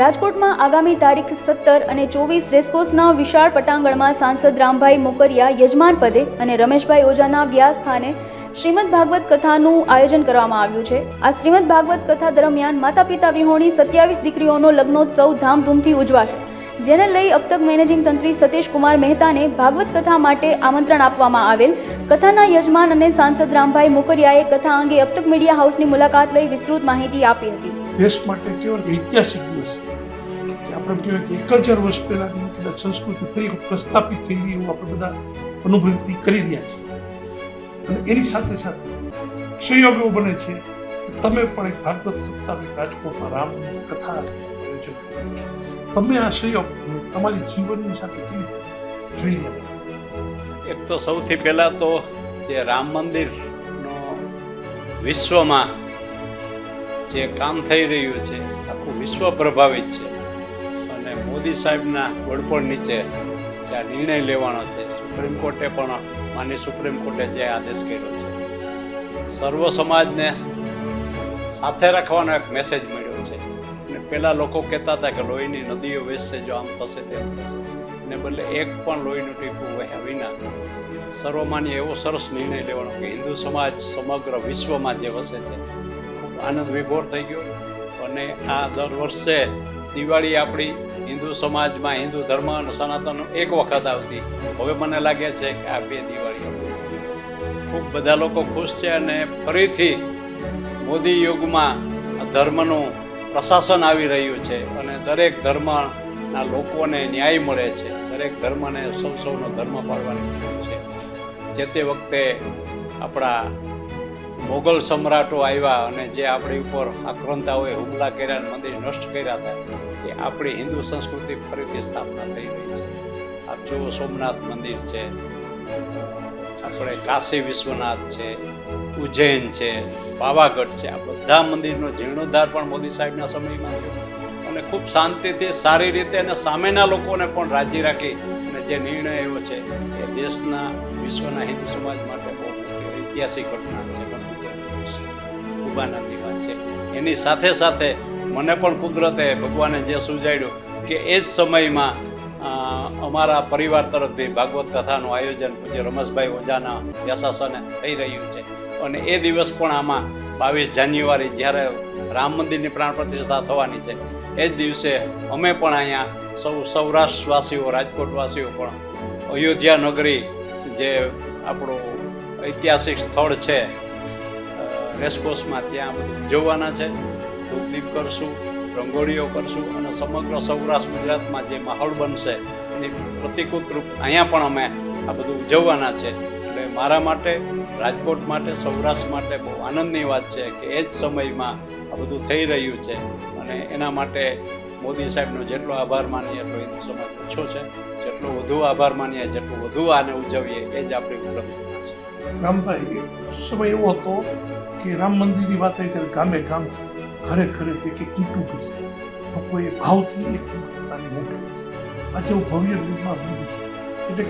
રાજકોટમાં આગામી તારીખ સત્તર અને ચોવીસ રેસકોર્સના વિશાળ પટાંગણમાં સાંસદ રામભાઈ મોકરિયા યજમાન પદે અને રમેશભાઈ ઓઝાના વ્યાસ સ્થાને શ્રીમદ ભાગવત કથાનું આયોજન કરવામાં આવ્યું છે. આ શ્રીમદ ભાગવત કથા દરમિયાન માતા પિતા વિહોણી સત્યાવીસ દીકરીઓનો લગ્નોત્સવ ધામધૂમથી ઉજવાશે. જેને લઈ અબતક મેનેજિંગ તંત્રી સતીશ કુમાર મહેતાને ભાગવત કથા માટે આમંત્રણ આપવામાં આવેલ. કથાના યજમાન અને સાંસદ રામભાઈ મોકરિયાએ કથા અંગે અબતક મીડિયા હાઉસની મુલાકાત લઈ વિસ્તૃત માહિતી આપી હતી. દેશ માટે કેવો ઐતિહાસિક દિવસ આપણે કહેવાય કે એક હજાર વર્ષ પહેલાની કદાચ સંસ્કૃતિ ફરી પ્રસ્થાપિત થઈ ગઈ એવું આપણે બધા અનુભૂતિ કરી રહ્યા છીએ. અને એની સાથે સાથે સંયોગ એવો બને છે. તમે પણ એક ભાગવત સપ્તાહની રાજકોટમાં રામની કથા આયોજન કરો છો. તમે આ સંયોગ તમારી જીવનની સાથે કેવી જોઈ રહ્યા એક તો સૌથી પહેલાં તો જે રામ મંદિરનો વિશ્વમાં જે કામ થઈ રહ્યું છે, આખું વિશ્વ પ્રભાવિત છે. મોદી સાહેબના વડપણ નીચે જે આ નિર્ણય લેવાનો છે, સુપ્રીમ કોર્ટે પણ માની સુપ્રીમ કોર્ટે જે આદેશ કર્યો છે. સર્વ સમાજને સાથે રાખવાનો એક મેસેજ મળ્યો છે. અને પહેલાં લોકો કહેતા હતા કે લોહીની નદીઓ વેચશે જો આમ થશે તેમ થશે. ને બદલે એક પણ લોહીનું ટીપું વહ્યા વિના સર્વમાન્ય એવો સરસ નિર્ણય લેવાનો કે હિન્દુ સમાજ સમગ્ર વિશ્વમાં જે વસે છે આનંદ વિભોર થઈ ગયો. અને આ દર વર્ષે દિવાળી આપણી હિન્દુ સમાજમાં હિન્દુ ધર્મ અને સનાતન એક વખત આવતી. હવે મને લાગે છે કે આ બે દિવાળી ખૂબ બધા લોકો ખુશ છે અને ફરીથી મોદી યુગમાં ધર્મનું પ્રશાસન આવી રહ્યું છે અને દરેક ધર્મના લોકોને ન્યાય મળે છે. દરેક ધર્મને સૌ સૌનો ધર્મ પાડવાની જરૂર છે. જે તે વખતે આપણા મોગલ સમ્રાટો આવ્યા અને જે આપણી ઉપર આક્રંતાઓએ હુમલા કર્યા મંદિર નષ્ટ કર્યા હતા, એ આપણી હિન્દુ સંસ્કૃતિ ફરીથી સ્થાપના થઈ રહી છે. આપ જુઓ સોમનાથ મંદિર છે, આપણે કાશી વિશ્વનાથ છે ઉજ્જૈન છે પાવાગઢ છે, આ બધા મંદિરનો જીર્ણોદ્ધાર પણ મોદી સાહેબના સમયમાં થયો. અને ખૂબ શાંતિથી, સારી રીતે અને સામેના લોકોને પણ રાજી રાખી અને જે નિર્ણય એવો છે, એ દેશના વિશ્વના હિન્દુ સમાજ માટે બહુ ઐતિહાસિક ઘટના છે. આનંદની વાત છે. એની સાથે સાથે મને પણ કુદરતે ભગવાને જે સૂજાડ્યું કે એ જ સમયમાં અમારા પરિવાર તરફથી ભાગવત કથાનું આયોજન પૂજ્ય રમેશભાઈ ઓઝાના યશાસને થઈ રહ્યું છે. અને એ દિવસ પણ આમાં બાવીસ જાન્યુઆરી જ્યારે રામ મંદિરની પ્રાણ પ્રતિષ્ઠા થવાની છે, એ જ દિવસે અમે પણ અહીંયા સૌ સૌરાષ્ટ્રવાસીઓ, રાજકોટવાસીઓ પણ અયોધ્યા નગરી જે આપણું ઐતિહાસિક સ્થળ છે રેસકોર્સમાં ત્યાં ઉજવવાના છે. ધૂપદીપ કરશું, રંગોળીઓ કરશું અને સમગ્ર સૌરાષ્ટ્ર ગુજરાતમાં જે માહોલ બનશે એની પ્રતિકૃત રૂપ અહીંયા પણ અમે આ બધું ઉજવવાના છે. એટલે મારા માટે, રાજકોટ માટે, સૌરાષ્ટ્ર માટે બહુ આનંદની વાત છે કે એ જ સમયમાં આ બધું થઈ રહ્યું છે. અને એના માટે મોદી સાહેબનો જેટલો આભાર માનીએ એટલો એનો સમાજ ઓછો છે. જેટલો વધુ આભાર માનીએ, જેટલું વધુ આને ઉજવીએ, એ જ આપણી ઉપલબ્ધિમાં છે રામભાઈ, સમય એવો હતો કે રામ મંદિરની વાત આવી ત્યારે ગામે ગામ ઘરે ઘરે એક એક ઈંટ ઊભી લોકોએ ભાવથી એક પોતાની મોકલી આજે હું ભવ્ય રૂપમાં બની છું. એટલે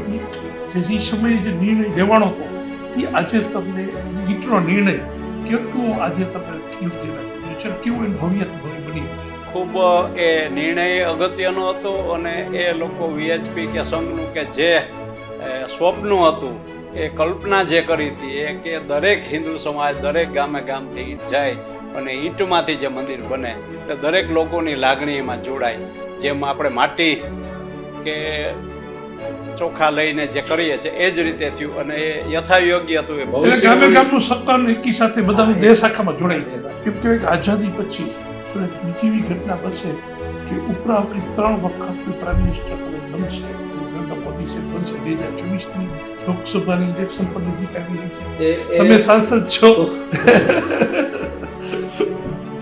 કે જે સમયે જે નિર્ણય લેવાનો હતો, એ આજે તમને ઈંટનો નિર્ણય કેટલું આજે તમે યોગ્ય લાગ્યું છે કેવું એનું ભવ્ય ભવ્ય બની? ખૂબ એ નિર્ણય અગત્યનો હતો અને એ લોકો વીએચપી કે સંઘનું કે જે સ્વપ્ન હતું એ કલ્પના જે કરી હતી એ કે દરેક હિન્દુ સમાજ દરેક ગામે ગામથી ઈટ જાય અને ઈંટમાંથી જે મંદિર બને તે દરેક લોકોની લાગણી એમાં જોડાય. જેમ આપણે માટી કે ચોખા લઈને જે કરીએ છીએ એ જ રીતે થયું અને એ યથાયોગ્ય હતું એ એટલે ગામે ભવિષ્ય ગામનું સત્તા એકી સાથે બધાનું દેશ આખામાં જોડાઈ કહેવાય કે આઝાદી પછી બીજી એવી ઘટના બનશે કે ઉપરાવતી ત્રણ વખત પ્રાઇમ મિનિસ્ટર બનશે મોદી સાહેબ બે હજાર ચોવીસની લોકસભાની ઇલેક્શન પણ નજીક આવી રહી છે તમે સાંસદ છો.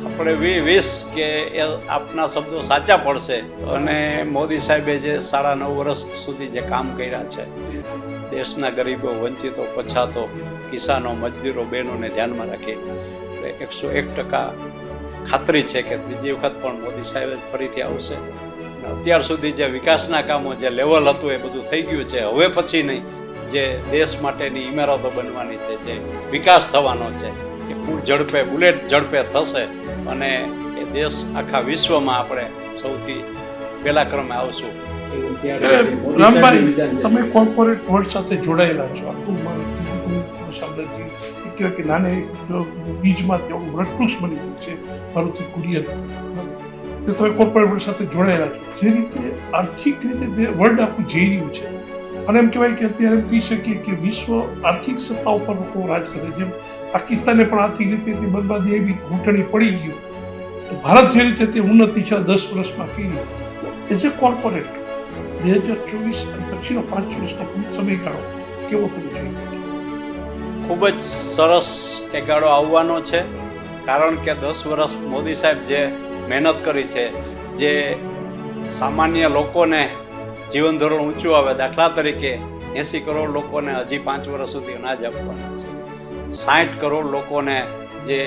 આપણે વી વીસ કે એ આપના શબ્દો સાચા પડશે. અને મોદી સાહેબે જે સાડા નવ વર્ષ સુધી જે કામ કર્યા છે દેશના ગરીબો વંચિતો પછાતો કિસાનો મજદૂરો બહેનોને ધ્યાનમાં રાખી એટલે એકસો એક ટકા ખાતરી છે કે ત્રીજી વખત પણ મોદી સાહેબ જ ફરીથી આવશે. અત્યાર સુધી જે વિકાસના કામો, જે લેવલ હતું એ બધું થઈ ગયું છે. હવે પછી નહીં. જે દેશ માટેની ઇમારતો બનવાની છે, જે વિકાસ થવાનો છે, એ પૂર ઝડપે, બુલેટ ઝડપે થશે અને એ દેશ આખા વિશ્વમાં આપણે સૌથી પહેલા ક્રમે આવશું. રામભાઈ. તમે કોર્પોરેટ વર્લ્ડ સાથે જોડાયેલા છો. કહેવાય કે નાને, બીજમાં તેઓ વૃક્ષ બની ગયું છે. મારુતિ કુરિયર. કે તમે કોર્પોરેટ સાથે જોડાયેલા છો. જે રીતે આર્થિક રીતે વર્લ્ડ આખું જઈ રહ્યું છે. અને એમ કહેવાય કે અત્યારે એમ કહી શકીએ કે વિશ્વ આર્થિક સત્તા ઉપર લોકો રાજ કરે જેમ પાકિસ્તાને પણ આર્થિક રીતે બરબાદી એવી ઘૂંટણી પડી ગયું તો ભારત જે રીતે તે ઉન્નતિ છે દસ વર્ષમાં કરી, એઝ એ કોર્પોરેટ, બે હજાર ચોવીસ અને પછીનો પાંચ વર્ષનો સમયગાળો કેવો થવો જોઈએ ખૂબ જ સરસ એ ગાળો આવવાનો છે. કારણ કે દસ વર્ષ મોદી સાહેબ જે મહેનત કરી છે, જે સામાન્ય લોકોને જીવન ધોરણ ઊંચું આવે, દાખલા તરીકે એંસી કરોડ લોકોને હજી પાંચ વર્ષ સુધી અનાજ આપવાનું છે. સાઠ કરોડ લોકોને જે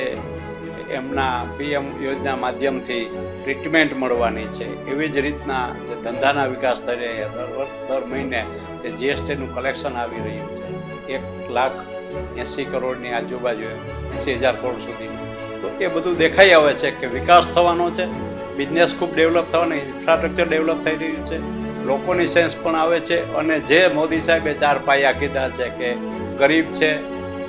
એમના પીએમ યોજના માધ્યમથી ટ્રીટમેન્ટ મળવાની છે, એવી જ રીતના જે ધંધાના વિકાસ થઈ રહ્યા દર દર મહિને જે જીએસટીનું કલેક્શન આવી રહ્યું છે. એક લાખ એંસી કરોડની આજુબાજુ એંસી હજાર કરોડ સુધી તો એ બધું દેખાઈ આવે છે કે વિકાસ થવાનો છે. બિઝનેસ ખૂબ ડેવલપ થવાનો ઇન્ફ્રાસ્ટ્રક્ચર ડેવલપ થઈ રહ્યું છે. લોકોની સેન્સ પણ આવે છે અને જે મોદી સાહેબે ચાર પાયા કીધા છે કે ગરીબ છે,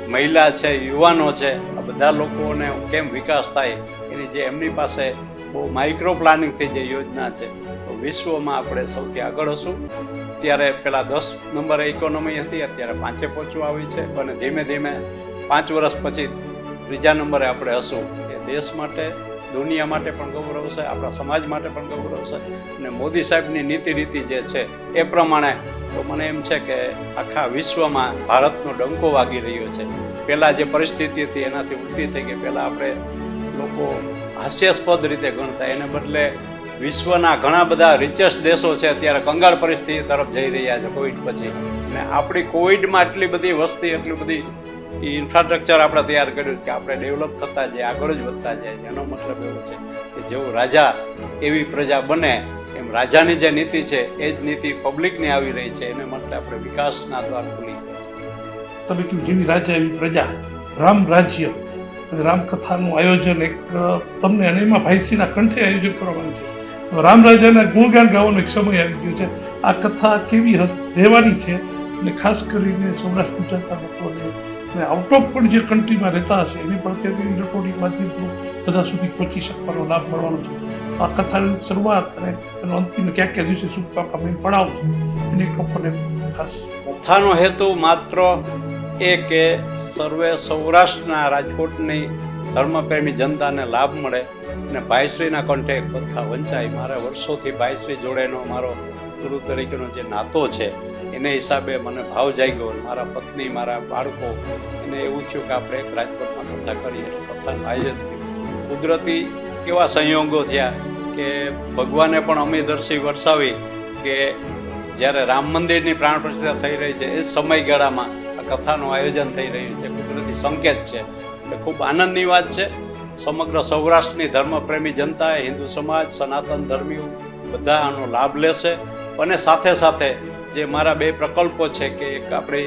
મહિલા છે, યુવાનો છે, આ બધા લોકોને કેમ વિકાસ થાય? એની જે એમની પાસે બહુ માઇક્રો પ્લાનિંગથી જે યોજના છે, તો વિશ્વમાં આપણે સૌથી આગળ હશું. ત્યારે પહેલાં દસ નંબર ઇકોનોમી હતી, અત્યારે પાંચે પહોંચવા આવી છે અને ધીમે ધીમે પાંચ વર્ષ પછી ત્રીજા નંબરે આપણે હશું એ દેશ માટે, દુનિયા માટે પણ ગૌરવ છે, આપણા સમાજ માટે પણ ગૌરવ છે. અને મોદી સાહેબની નીતિ રીતિ જે છે એ પ્રમાણે તો મને એમ છે કે આખા વિશ્વમાં ભારતનો ડંકો વાગી રહ્યો છે. પહેલાં જે પરિસ્થિતિ હતી એનાથી ઉલટી થઈ ગઈ. પહેલાં આપણે લોકો હાસ્યાસ્પદ રીતે ગણતા. એને બદલે વિશ્વના ઘણા બધા રિચેસ્ટ દેશો છે અત્યારે કંગાળ પરિસ્થિતિ તરફ જઈ રહ્યા છે કોવિડ પછી. અને આપણી કોવિડમાં એટલી બધી વસ્તી એટલી બધી ઇન્ફ્રાસ્ટ્રક્ચર આપણે તૈયાર કર્યું કે આપણે ડેવલપ થતા જાય, આગળ જ વધતા જાય એનો મતલબ એવો છે કે જેવો રાજા એવી પ્રજા બને, એમ રાજાની જે નીતિ છે, એ જ નીતિ પબ્લિકની આવી રહી છે. એને માટે આપણે વિકાસના દ્વાર ખુલી તમે કહ્યું જેવી રાજા, એવી પ્રજા. રામ રાજ્ય. રામકથાનું આયોજન એક તમને અને એમાં ભાઈસીના કંઠે આયોજન કરવાનું છે. રામ રાજાના ગુણગાન ગાવાનો એક સમય આવી ગયો છે. આ કથા કેવી રહેવાની છે? અને ખાસ કરીને સૌરાષ્ટ્ર ગુજરાતના લોકોને અને આઉટ ઓફ પણ જે કન્ટ્રીમાં રહેતા હશે, એને પણ તેની ઇલેક્ટ્રોનિક માધ્યમથી બધા સુધી પહોંચી શકવાનો લાભ મળવાનો છે. આ કથાની શરૂઆત અને એનો અંતિમ ક્યાં ક્યાં દિવસે શુભકામના પડાવ છે, એને લોકોને ખાસ કથાનો હેતુ માત્ર એ કે સર્વે સૌરાષ્ટ્રના રાજકોટની ધર્મપ્રેમી જનતાને લાભ મળે અને ભાઈશ્રીના કંઠે કથા વંચાય. મારા વર્ષોથી ભાઈશ્રી જોડેનો મારો ગુરુ તરીકેનો જે નાતો છે એને હિસાબે મને ભાવ જાગ્યો ગયો મારા પત્ની, મારા બાળકો, એને એવું થયું કે આપણે એક રાજકોટમાં કથા કરીએ કથાનું આયોજન થયું. કુદરતી કેવા સંયોગો થયા કે ભગવાને પણ અમીદર્શી વરસાવી કે જ્યારે રામ મંદિરની પ્રાણ પ્રતિષ્ઠા થઈ રહી છે, એ સમયગાળામાં આ કથાનું આયોજન થઈ રહ્યું છે. કુદરતી સંકેત છે. એટલે ખૂબ આનંદની વાત છે. સમગ્ર સૌરાષ્ટ્રની ધર્મપ્રેમી જનતા, હિન્દુ સમાજ, સનાતન ધર્મીઓ બધા આનો લાભ લેશે. અને સાથે સાથે જે મારા બે પ્રકલ્પો છે કે એક આપણી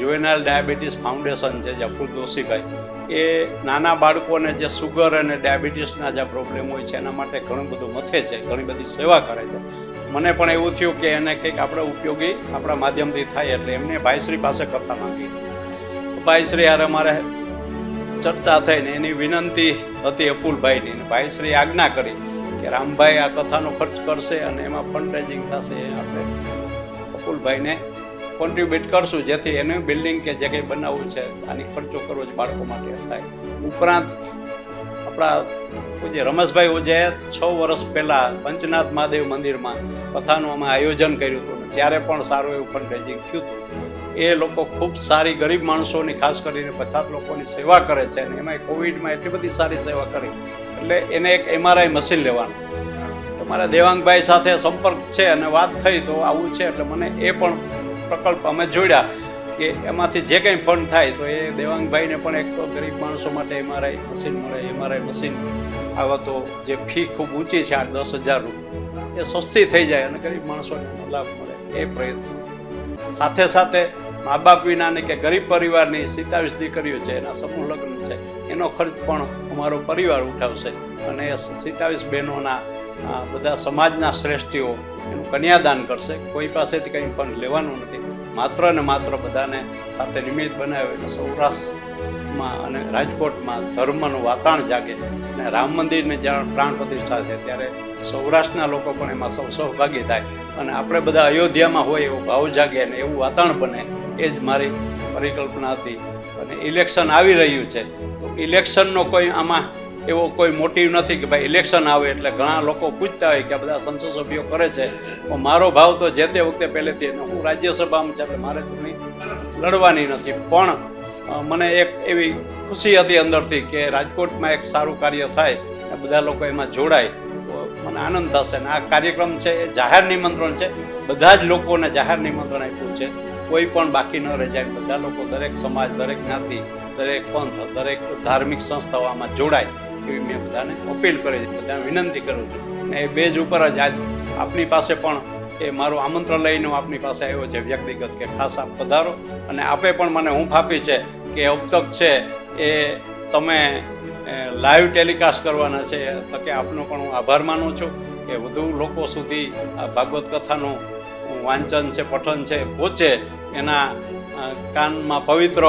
જુએનાઇલ ડાયાબિટીસ ફાઉન્ડેશન છે જે અફુલ દોશીભાઈ, એ નાના બાળકોને જે સુગર અને ડાયાબિટીસના જે પ્રોબ્લેમ હોય છે એના માટે ઘણું બધું મથે છે, ઘણી બધી સેવા કરે છે. મને પણ એવું થયું કે એને કંઈક આપણે ઉપયોગી આપણા માધ્યમથી થાય એટલે એમને ભાઈશ્રી પાસે કથા માંગી. ભાઈશ્રી યાર અમારે ચર્ચા થઈને એની વિનંતી હતી અપુલભાઈની અને ભાઈશ્રી આજ્ઞા કરી કે રામભાઈ આ કથાનો ખર્ચ કરશે અને એમાં ફંડ રેઝિંગ થશે આપણે અપુલભાઈને કોન્ટ્રીબ્યુટ કરશું, જેથી એને બિલ્ડિંગ કે જે કંઈ બનાવવું છે, આની ખર્ચો કરવો જ બાળકો માટે થાય. ઉપરાંત આપણા જે રમેશભાઈ ઓજે છ વર્ષ પહેલાં પંચનાથ મહાદેવ મંદિરમાં કથાનું અમે આયોજન કર્યું હતું ત્યારે પણ સારું એવું ફંડરેઝિંગ થયું હતું. એ લોકો ખૂબ સારી ગરીબ માણસોની, ખાસ કરીને પછાત લોકોની સેવા કરે છે અને એમાં કોવિડમાં એટલી બધી સારી સેવા કરી. એટલે એને એક એમઆરઆઈ મશીન લેવાનું. તમારા દેવાંગભાઈ સાથે સંપર્ક છે અને વાત થઈ તો આવું છે એટલે મને એ પણ પ્રકલ્પ અમે જોડ્યા કે એમાંથી જે કંઈ ફંડ થાય તો એ દેવાંગભાઈને પણ એક ગરીબ માણસો માટે એમઆરઆઈ મશીન મળે એમઆરઆઈ મશીન આવા તો જે ફી ખૂબ ઊંચી છે, આઠ દસ હજાર એ સસ્તી થઈ જાય અને ગરીબ માણસોને લાભ મળે એ પ્રયત્ન. સાથે સાથે મા બાપ વિનાની કે ગરીબ પરિવારની સિત્તાવીસ દીકરીઓ છે, એના સમૂહ લગ્ન છે, એનો ખર્ચ પણ અમારો પરિવાર ઉઠાવશે અને સિત્તાવીસ બહેનોના બધા સમાજના શ્રેષ્ઠીઓ એનું કન્યાદાન કરશે. કોઈ પાસેથી કંઈ પણ લેવાનું નથી. માત્ર ને માત્ર બધાને સાથે નિમિત્ત બનાવે એટલે સૌરાષ્ટ્રમાં અને રાજકોટમાં ધર્મનું વાતાવરણ જાગે અને રામ મંદિરને જ્યાં પ્રાણ પ્રતિષ્ઠા છે ત્યારે સૌરાષ્ટ્રના લોકો પણ એમાં સૌ સહભાગી થાય અને આપણે બધા અયોધ્યામાં હોય એવો ભાવ જાગે અને એવું વાતાવરણ બને, એ જ મારી પરિકલ્પના હતી. અને ઇલેક્શન આવી રહ્યું છે. તો ઇલેક્શનનો કોઈ આમાં એવો કોઈ મોટિવ નથી કે ભાઈ ઇલેક્શન આવે એટલે ઘણા લોકો પૂછતા હોય કે આ બધા સંસદ સભ્યો કરે છે. પણ મારો ભાવ તો જે તે વખતે પહેલેથી હું રાજ્યસભામાં છે, એટલે મારે ચૂંટણી લડવાની નથી. પણ મને એક એવી ખુશી હતી અંદરથી કે રાજકોટમાં એક સારું કાર્ય થાય અને બધા લોકો એમાં જોડાય. મને આનંદ થશે. અને આ કાર્યક્રમ છે, એ જાહેર નિમંત્રણ છે. બધા જ લોકોને જાહેર નિમંત્રણ આપ્યું છે. કોઈ પણ બાકી ન રહી જાય. બધા લોકો દરેક સમાજ, દરેક જ્ઞાતિ, દરેક પંથ, દરેક ધાર્મિક સંસ્થાઓ આમાં જોડાય. એવી મેં બધાને અપીલ કરી છે. બધાને વિનંતી કરું છું. અને એ બેજ ઉપર જ આજ આપની પાસે પણ એ મારું આમંત્રણ લઈને આપની પાસે આવ્યો છે વ્યક્તિગત કે ખાસ આપ પધારો. અને આપે પણ મને હું ફાપી છે કે અબતક છે એ તમે લાઈવ ટેલિકાસ્ટ કરવાના છે. તકે આપનો પણ હું આભાર માનું છું કે વધુ લોકો સુધી આ ભાગવત કથાનું વાંચન છે, પઠન છે, પહોંચે, એના કાનમાં પવિત્ર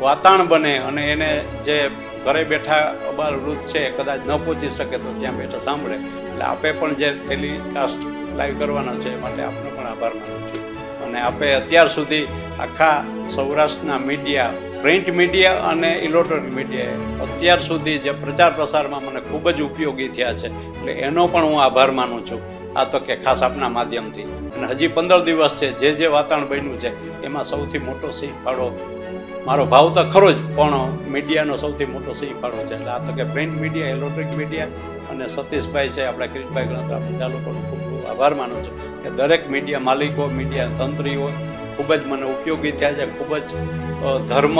વાતાવરણ બને અને એને જે ઘરે બેઠા વૃદ્ધ છે, કદાચ ન પહોંચી શકે તો ત્યાં બેઠા સાંભળે. એટલે આપે પણ જે ટેલિકાસ્ટ લાઈવ કરવાનો છે માટે આપનો પણ આભાર માનું છું. અને આપે અત્યાર સુધી આખા સૌરાષ્ટ્રના મીડિયા પ્રિન્ટ મીડિયા અને ઇલેક્ટ્રોનિક મીડિયાએ અત્યાર સુધી જે પ્રચાર પ્રસારમાં મને ખૂબ જ ઉપયોગી થયા છે. એટલે એનો પણ હું આભાર માનું છું. આ તો કે ખાસ આપના માધ્યમથી. અને હજી પંદર દિવસ છે, જે જે વાતાવરણ બન્યું છે, એમાં સૌથી મોટો સિંહ ફાળો મારો ભાવ તો ખરો જ, પણ મીડિયાનો સૌથી મોટો સિંહ ફાળો છે. એટલે આ તો કે પ્રિન્ટ મીડિયા ઇલેક્ટ્રિક મીડિયા અને સતીશભાઈ છે, આપણા કિરીટભાઈ ગણતરા બધા લોકોનો ખૂબ ખૂબ આભાર માનું છું કે દરેક મીડિયા માલિકો મીડિયા તંત્રીઓ ખૂબ જ મને ઉપયોગી થયા છે, ખૂબ જ ધર્મ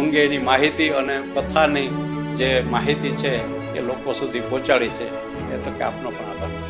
અંગેની માહિતી અને કથાની જે માહિતી છે એ લોકો સુધી પહોંચાડી છે. એ તો કે આપનો પણ આભાર.